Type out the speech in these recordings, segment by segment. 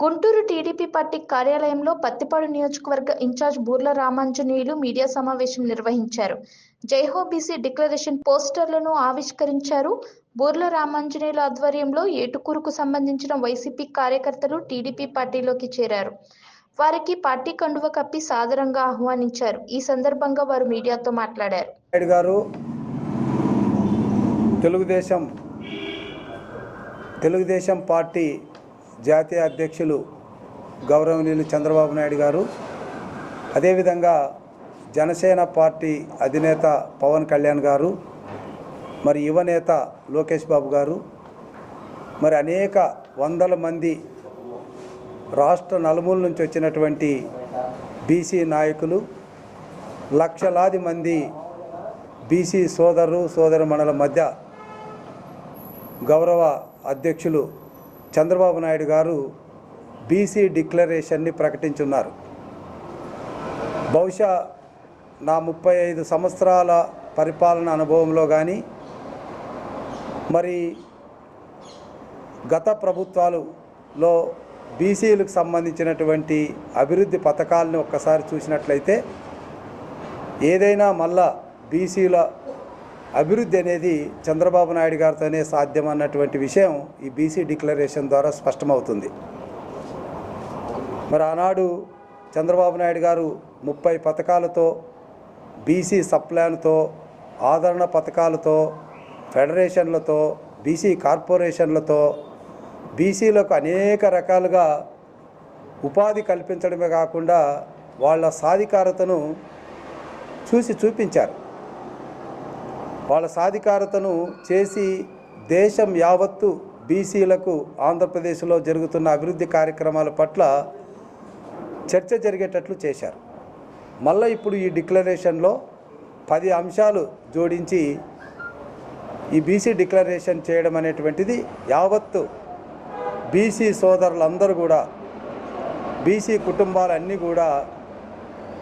Guntur TDP party కార్యాలయంలో పత్తిపాడు నియోజకవర్గ incharge Burla Ramanjaneyulu media సమావేశం నిర్వహించారు. జైహో బీసీ డిక్లరేషన్ పోస్టర్లను ఆవిష్కరించారు. బూర్ల రామాంజనేయుల ఆధ్వర్యంలో ఏటుకూరుకు సంబంధించిన వైసీపీ కార్యకర్తలు టీడీపీ పార్టీలోకి చేరారు. వారికి పార్టీ కండువ కప్పి సాదరంగా ఆహ్వానించారు. ఈ సందర్భంగా వారు మీడియాతో మాట్లాడారు. గారు తెలుగుదేశం తెలుగుదేశం పార్టీ జాతీయ అధ్యక్షులు గౌరవనీయులు చంద్రబాబు నాయుడు గారు అదేవిధంగా జనసేన పార్టీ అధినేత పవన్ కళ్యాణ్ గారు మరి యువనేత లోకేష్ బాబు గారు మరి అనేక వందల మంది రాష్ట్ర నలుమూల నుంచి వచ్చినటువంటి బీసీ నాయకులు లక్షలాది మంది బీసీ సోదరు సోదరుమణుల మధ్య గౌరవ అధ్యక్షులు చంద్రబాబు నాయుడు గారు బీసీ డిక్లరేషన్ని ప్రకటించున్నారు. బహుశా నా ముప్పై ఐదు సంవత్సరాల పరిపాలన అనుభవంలో కానీ మరి గత ప్రభుత్వాలులో బీసీలకు సంబంధించినటువంటి అభివృద్ధి పథకాలను ఒక్కసారి చూసినట్లయితే ఏదైనా మళ్ళా బీసీల అభివృద్ధి అనేది చంద్రబాబు నాయుడు గారితోనే సాధ్యం అన్నటువంటి విషయం ఈ బీసీ డిక్లరేషన్ ద్వారా స్పష్టమవుతుంది. మరి ఆనాడు చంద్రబాబు నాయుడు గారు ముప్పై పథకాలతో బీసీ సప్లాన్తో ఆదరణ పథకాలతో ఫెడరేషన్లతో బీసీ కార్పొరేషన్లతో బీసీలకు అనేక రకాలుగా ఉపాధి కల్పించడమే కాకుండా వాళ్ళ సాధికారతను చూసి చూపించారు. వాళ్ళ సాధికారతను చేసి దేశం యావత్తు బీసీలకు ఆంధ్రప్రదేశ్లో జరుగుతున్న అభివృద్ధి కార్యక్రమాల పట్ల చర్చ జరిగేటట్లు చేశారు. మళ్ళీ ఇప్పుడు ఈ డిక్లరేషన్లో పది అంశాలు జోడించి ఈ బీసీ డిక్లరేషన్ చేయడం అనేటువంటిది యావత్తు బీసీ సోదరులందరూ కూడా బీసీ కుటుంబాలన్నీ కూడా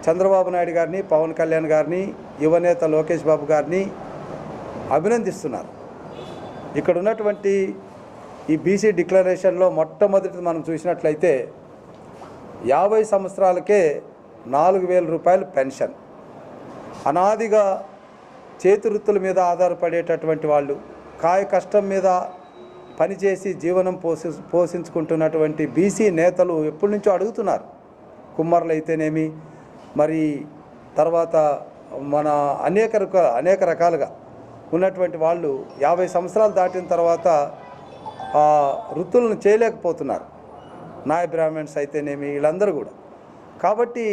చంద్రబాబు నాయుడు గారిని పవన్ కళ్యాణ్ గారిని యువనేత లోకేష్ బాబు గారిని అభినందిస్తున్నారు. ఇక్కడ ఉన్నటువంటి ఈ బీసీ డిక్లరేషన్లో మొట్టమొదటిది మనం చూసినట్లయితే యాభై సంవత్సరాలకే నాలుగు వేల రూపాయలు పెన్షన్. అనాదిగా చేతి వృత్తుల మీద ఆధారపడేటటువంటి వాళ్ళు కాయ కష్టం మీద పనిచేసి జీవనం పోషి పోషించుకుంటున్నటువంటి బీసీ నేతలు ఎప్పటి నుంచో అడుగుతున్నారు. కుమ్మర్లు అయితేనేమి మరి తర్వాత మన అనేక అనేక రకాలుగా ఉన్నటువంటి వాళ్ళు యాభై సంవత్సరాలు దాటిన తర్వాత ఆ వృత్తులను చేయలేకపోతున్నారు. నాయ బ్రాహ్మణ్స్ అయితేనేమి వీళ్ళందరూ కూడా. కాబట్టి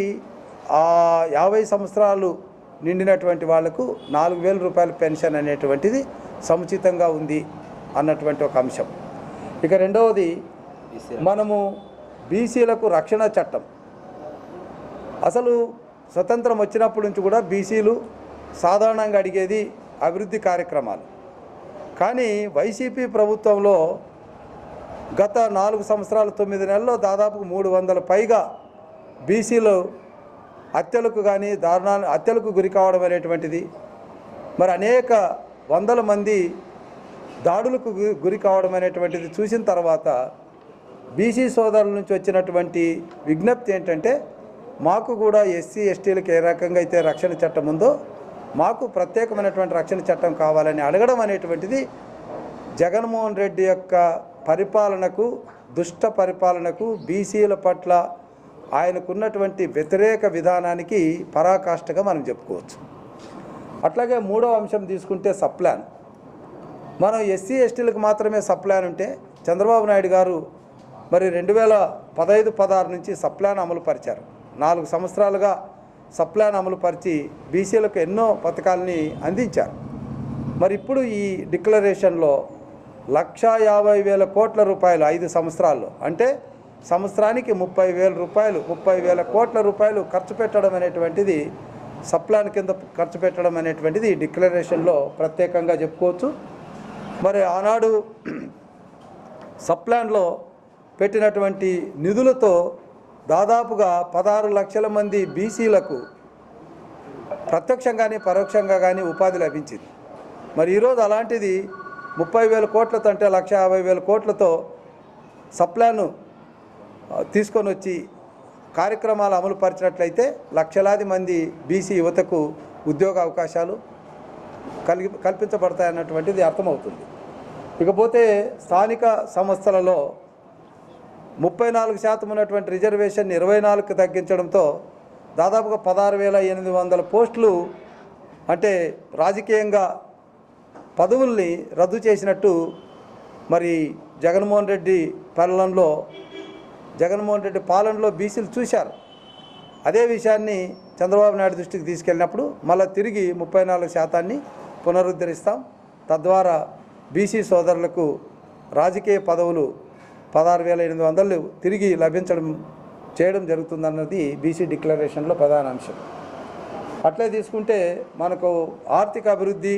ఆ యాభై సంవత్సరాలు నిండినటువంటి వాళ్ళకు నాలుగు వేల రూపాయల పెన్షన్ అనేటువంటిది సముచితంగా ఉంది అన్నటువంటి ఒక అంశం. ఇక రెండవది మనము బీసీలకు రక్షణ చట్టం. అసలు స్వతంత్రం వచ్చినప్పటి నుంచి కూడా బీసీలు సాధారణంగా అడిగేది అభివృద్ధి కార్యక్రమాలు. కానీ వైసీపీ ప్రభుత్వంలో గత నాలుగు సంవత్సరాలు తొమ్మిది నెలల్లో దాదాపు మూడు వందల పైగా బీసీలు హత్యలకు కానీ దారుణాలు హత్యలకు గురి కావడం అనేటువంటిది. మరి అనేక వందల మంది దాడులకు గురి కావడం అనేటువంటిది చూసిన తర్వాత బీసీ సోదరుల నుంచి వచ్చినటువంటి విజ్ఞప్తి ఏంటంటే మాకు కూడా ఎస్సీ ఎస్టీలకు ఏ రకంగా అయితే రక్షణ చట్టం ఉందో మాకు ప్రత్యేకమైనటువంటి రక్షణ చట్టం కావాలని అడగడం అనేటువంటిది జగన్మోహన్ రెడ్డి యొక్క పరిపాలనకు దుష్ట పరిపాలనకు బీసీల పట్ల ఆయనకున్నటువంటి వ్యతిరేక విధానానికి పరాకాష్ఠగా మనం చెప్పుకోవచ్చు. అట్లాగే మూడో అంశం తీసుకుంటే సప్లాన్. మనం ఎస్సీ ఎస్టీలకు మాత్రమే సప్లాన్ ఉంటే చంద్రబాబు నాయుడు గారు మరి రెండు వేల పదహైదు పదహారు నుంచి సప్లాన్ అమలు పరిచారు. నాలుగు సంవత్సరాలుగా సప్లాన్ అమలు పరిచి బీసీలకు ఎన్నో పథకాలని అందించారు. మరి ఇప్పుడు ఈ డిక్లరేషన్లో లక్షా యాభై వేల కోట్ల రూపాయలు ఐదు సంవత్సరాల్లో అంటే సంవత్సరానికి ముప్పై వేల రూపాయలు ముప్పై వేల కోట్ల రూపాయలు ఖర్చు పెట్టడం అనేటువంటిది సప్లాన్ కింద ఖర్చు పెట్టడం అనేటువంటిది ఈ డిక్లరేషన్లో ప్రత్యేకంగా చెప్పుకోవచ్చు. మరి ఆనాడు సప్లాన్లో పెట్టినటువంటి నిధులతో దాదాపుగా పదహారు లక్షల మంది బీసీలకు ప్రత్యక్షంగానే పరోక్షంగా కానీ ఉపాధి లభించింది. మరి ఈరోజు అలాంటిది ముప్పై వేల కోట్లతో అంటే లక్ష యాభై వేల కోట్లతో సప్లాను తీసుకొని వచ్చి కార్యక్రమాలు అమలు పరిచినట్లయితే లక్షలాది మంది బీసీ యువతకు ఉద్యోగ అవకాశాలు కలిగి కల్పించబడతాయన్నటువంటిది అర్థమవుతుంది. ఇకపోతే స్థానిక సంస్థలలో ముప్పై నాలుగు శాతం ఉన్నటువంటి రిజర్వేషన్ ఇరవై నాలుగుకి తగ్గించడంతో దాదాపుగా పదహారు వేల ఎనిమిది వందల పోస్టులు అంటే రాజకీయంగా పదవుల్ని రద్దు చేసినట్టు మరి జగన్మోహన్ రెడ్డి పాలనలో జగన్మోహన్ రెడ్డి పాలనలో బీసీలు చూశారు. అదే విషయాన్ని చంద్రబాబు నాయుడు దృష్టికి తీసుకెళ్ళినప్పుడు మళ్ళీ తిరిగి ముప్పై నాలుగు శాతాన్ని పునరుద్ధరిస్తాం. తద్వారా బీసీ సోదరులకు రాజకీయ పదవులు పదహారు వేల ఎనిమిది వందలు తిరిగి లభించడం చేయడం జరుగుతుందన్నది బీసీ డిక్లరేషన్లో ప్రధాన అంశం. అట్లే తీసుకుంటే మనకు ఆర్థిక అభివృద్ధి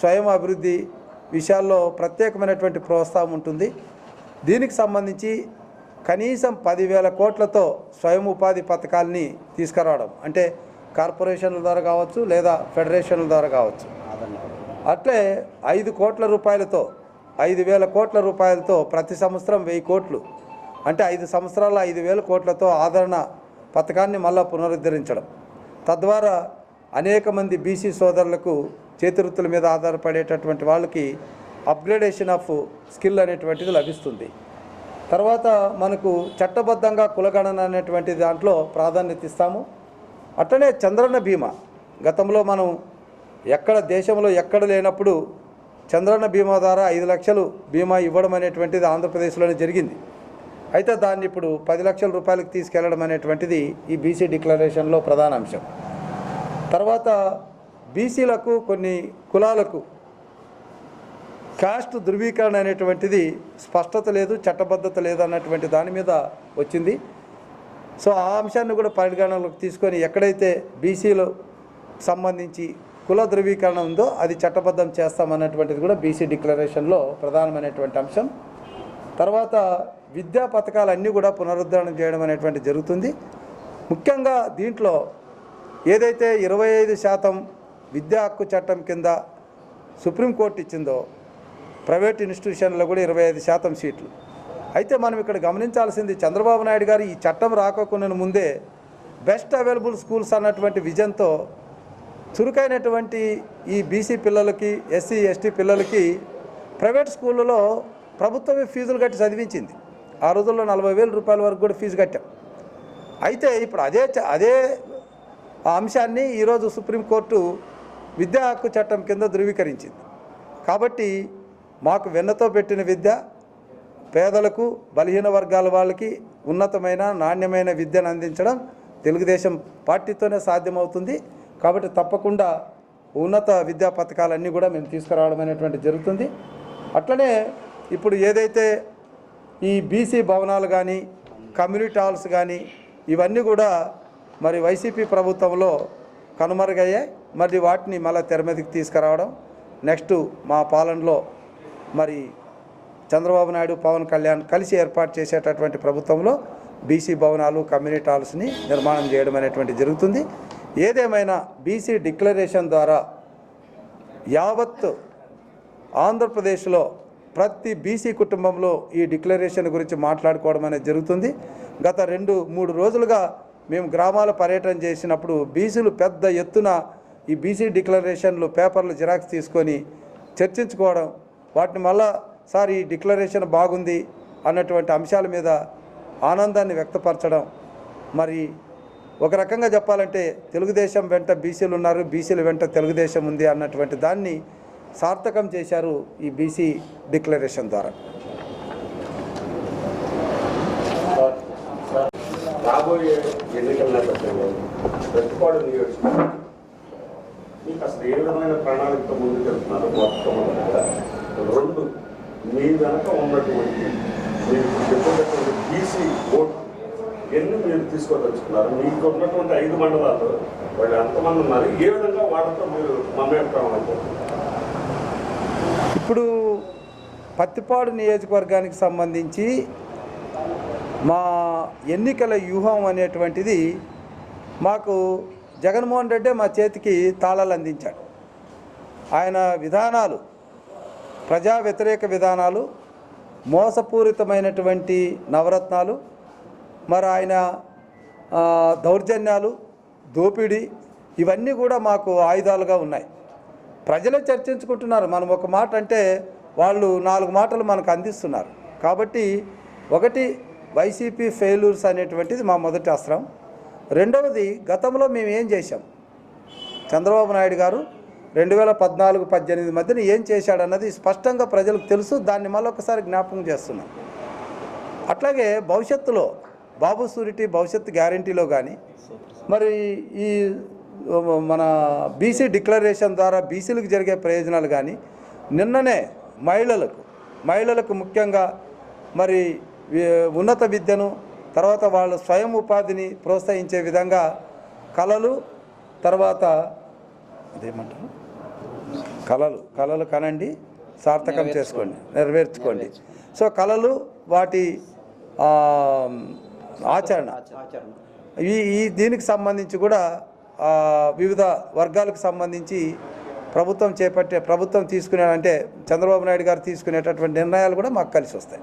స్వయం అభివృద్ధి విషయాల్లో ప్రత్యేకమైనటువంటి ప్రోత్సాహం ఉంటుంది. దీనికి సంబంధించి కనీసం పదివేల కోట్లతో స్వయం ఉపాధి పథకాల్ని తీసుకురావడం అంటే కార్పొరేషన్ల ద్వారా కావచ్చు లేదా ఫెడరేషన్ల ద్వారా కావచ్చు. అట్లే ఐదు కోట్ల రూపాయలతో ఐదు వేల కోట్ల రూపాయలతో ప్రతి సంవత్సరం వెయ్యి కోట్లు. అంటే ఐదు సంవత్సరాల ఐదు వేల కోట్లతో ఆదరణ పథకాన్ని మళ్ళా పునరుద్ధరించడం. తద్వారా అనేక మంది బీసీ సోదరులకు చేతివృత్తుల మీద ఆధారపడేటటువంటి వాళ్ళకి అప్గ్రేడేషన్ ఆఫ్ స్కిల్ అనేటువంటిది లభిస్తుంది. తర్వాత మనకు చట్టబద్ధంగా కులగణన అనేటువంటి దాంట్లో ప్రాధాన్యత ఇస్తాము. అట్లనే చంద్రన్న బీమా. గతంలో మనం ఎక్కడ దేశంలో ఎక్కడ లేనప్పుడు చంద్రన్న బీమా ద్వారా ఐదు లక్షలు బీమా ఇవ్వడం అనేటువంటిది ఆంధ్రప్రదేశ్లోనే జరిగింది. అయితే దాన్ని ఇప్పుడు పది లక్షల రూపాయలకు తీసుకెళ్ళడం అనేటువంటిది ఈ బీసీ డిక్లరేషన్లో ప్రధాన అంశం. తర్వాత బీసీలకు కొన్ని కులాలకు కాస్ట్ ధృవీకరణ అనేటువంటిది స్పష్టత లేదు చట్టబద్ధత లేదు అన్నటువంటి దాని మీద వచ్చింది. సో ఆ అంశాన్ని కూడా పరిగణనలోకి తీసుకొని ఎక్కడైతే బీసీలు సంబంధించి కుల ధృవీకరణ ఉందో అది చట్టబద్ధం చేస్తామన్నటువంటిది కూడా బీసీ డిక్లరేషన్లో ప్రధానమైనటువంటి అంశం. తర్వాత విద్యా పథకాలన్నీ కూడా పునరుద్ధరణ చేయడం అనేటువంటి జరుగుతుంది. ముఖ్యంగా దీంట్లో ఏదైతే ఇరవై ఐదు శాతం విద్యా హక్కు చట్టం కింద సుప్రీంకోర్టు ఇచ్చిందో ప్రైవేట్ ఇన్స్టిట్యూషన్లో కూడా ఇరవై ఐదు శాతం సీట్లు. అయితే మనం ఇక్కడ గమనించాల్సింది చంద్రబాబు నాయుడు గారు ఈ చట్టం రాకకుండా ముందే బెస్ట్ అవైలబుల్ స్కూల్స్ అన్నటువంటి విజన్తో చురుకైనటువంటి ఈ బీసీ పిల్లలకి ఎస్సీ ఎస్టీ పిల్లలకి ప్రైవేట్ స్కూళ్ళలో ప్రభుత్వమే ఫీజులు కట్టి చదివించింది. ఆ రోజుల్లో నలభై వేల రూపాయల వరకు కూడా ఫీజు కట్టాం. అయితే ఇప్పుడు అదే చ- అదే ఆ అంశాన్ని ఈరోజు సుప్రీంకోర్టు విద్యా హక్కు చట్టం కింద ధృవీకరించింది. కాబట్టి మాకు వెన్నతో పెట్టిన విద్య పేదలకు బలహీన వర్గాల వాళ్ళకి ఉన్నతమైన నాణ్యమైన విద్యను అందించడం తెలుగుదేశం పార్టీతోనే సాధ్యమవుతుంది. కాబట్టి తప్పకుండా ఉన్నత విద్యా పథకాలన్నీ కూడా మేము తీసుకురావడం అనేటువంటి జరుగుతుంది. అట్లనే ఇప్పుడు ఏదైతే ఈ బీసీ భవనాలు కానీ కమ్యూనిటీ హాల్స్ కానీ ఇవన్నీ కూడా మరి వైసీపీ ప్రభుత్వంలో కనుమరుగయ్యాయి. మరి వాటిని మళ్ళీ తెర మీదకి తీసుకురావడం నెక్స్ట్ మా పాలనలో మరి చంద్రబాబు నాయుడు పవన్ కళ్యాణ్ కలిసి ఏర్పాటు చేసేటటువంటి ప్రభుత్వంలో బీసీ భవనాలు కమ్యూనిటీ హాల్స్ని నిర్మాణం చేయడం అనేటువంటి జరుగుతుంది. ఏదేమైనా బీసీ డిక్లరేషన్ ద్వారా యావత్ ఆంధ్రప్రదేశ్లో ప్రతి బీసీ కుటుంబంలో ఈ డిక్లరేషన్ గురించి మాట్లాడుకోవడం అనేది జరుగుతుంది. గత రెండు మూడు రోజులుగా మేము గ్రామాల పర్యటన చేసినప్పుడు బీసీలు పెద్ద ఎత్తున ఈ బీసీ డిక్లరేషన్లు పేపర్లు జిరాక్స్ తీసుకొని చర్చించుకోవడం వాటిని మళ్ళా సార్ ఈ డిక్లరేషన్ బాగుంది అన్నటువంటి అంశాల మీద ఆనందాన్ని వ్యక్తపరచడం మరి ఒక రకంగా చెప్పాలంటే తెలుగుదేశం వెంట బీసీలు ఉన్నారు బీసీల వెంట తెలుగుదేశం ఉంది అన్నటువంటి దాన్ని సార్థకం చేశారు ఈ బీసీ డిక్లరేషన్ ద్వారా. రాబోయే ఎన్నికల నేపథ్యంలో ప్రతిపాడు నియోజకవర్గం. మీకు అసలు ఏ విధమైన ప్రణాళికతో రెండు మీ వెనక ఉన్నటువంటి చెప్పినటువంటి బీసీ ఓటు ఎన్ని మీరు తీసుకోదలుచుకున్నారు మీకు ఉన్నటువంటి ఐదు మండలాలు వాళ్ళు ఎంతమంది ఉన్నారు ఏ విధంగా వాళ్ళతో మీరు మమేకం ఇప్పుడు పత్తిపాడు నియోజకవర్గానికి సంబంధించి మా ఎన్నికల వ్యూహం అనేటువంటిది మాకు జగన్మోహన్ రెడ్డి మా చేతికి తాళాలు అందించాడు. ఆయన విధానాలు ప్రజా వ్యతిరేక విధానాలు మోసపూరితమైనటువంటి నవరత్నాలు మరి ఆయన దౌర్జన్యాలు దోపిడీ ఇవన్నీ కూడా మాకు ఆయుధాలుగా ఉన్నాయి. ప్రజలే చర్చించుకుంటున్నారు. మనం ఒక మాట అంటే వాళ్ళు నాలుగు మాటలు మనకు అందిస్తున్నారు. కాబట్టి ఒకటి వైసీపీ ఫెయిల్యూర్స్ అనేటువంటిది మా మొదటి అస్త్రం. రెండవది గతంలో మేము ఏం చేశాం? చంద్రబాబు నాయుడు గారు రెండు వేల పద్నాలుగు పద్దెనిమిది మధ్యన ఏం చేశాడన్నది స్పష్టంగా ప్రజలకు తెలుసు. దాన్ని మళ్ళొకసారి జ్ఞాపకం చేస్తున్నాం. అట్లాగే భవిష్యత్తులో బాబు సూరిటీ భవిష్యత్తు గ్యారంటీలో కానీ మరి ఈ మన బీసీ డిక్లరేషన్ ద్వారా బీసీలకు జరిగే ప్రయోజనాలు కానీ నిన్ననే మహిళలకు మహిళలకు ముఖ్యంగా మరి ఉన్నత విద్యను తర్వాత వాళ్ళ స్వయం ఉపాధిని ప్రోత్సహించే విధంగా కళలు తర్వాత అదేమంటారు కళలు కళలు కనండి సార్థకం చేసుకోండి నెరవేర్చుకోండి. సో కళలు వాటి ఆచరణ. ఈ ఈ దీనికి సంబంధించి కూడా వివిధ వర్గాలకు సంబంధించి ప్రభుత్వం చేపట్టే ప్రభుత్వం తీసుకునే అంటే చంద్రబాబు నాయుడు గారు తీసుకునేటటువంటి నిర్ణయాలు కూడా మాకు కలిసి వస్తాయి.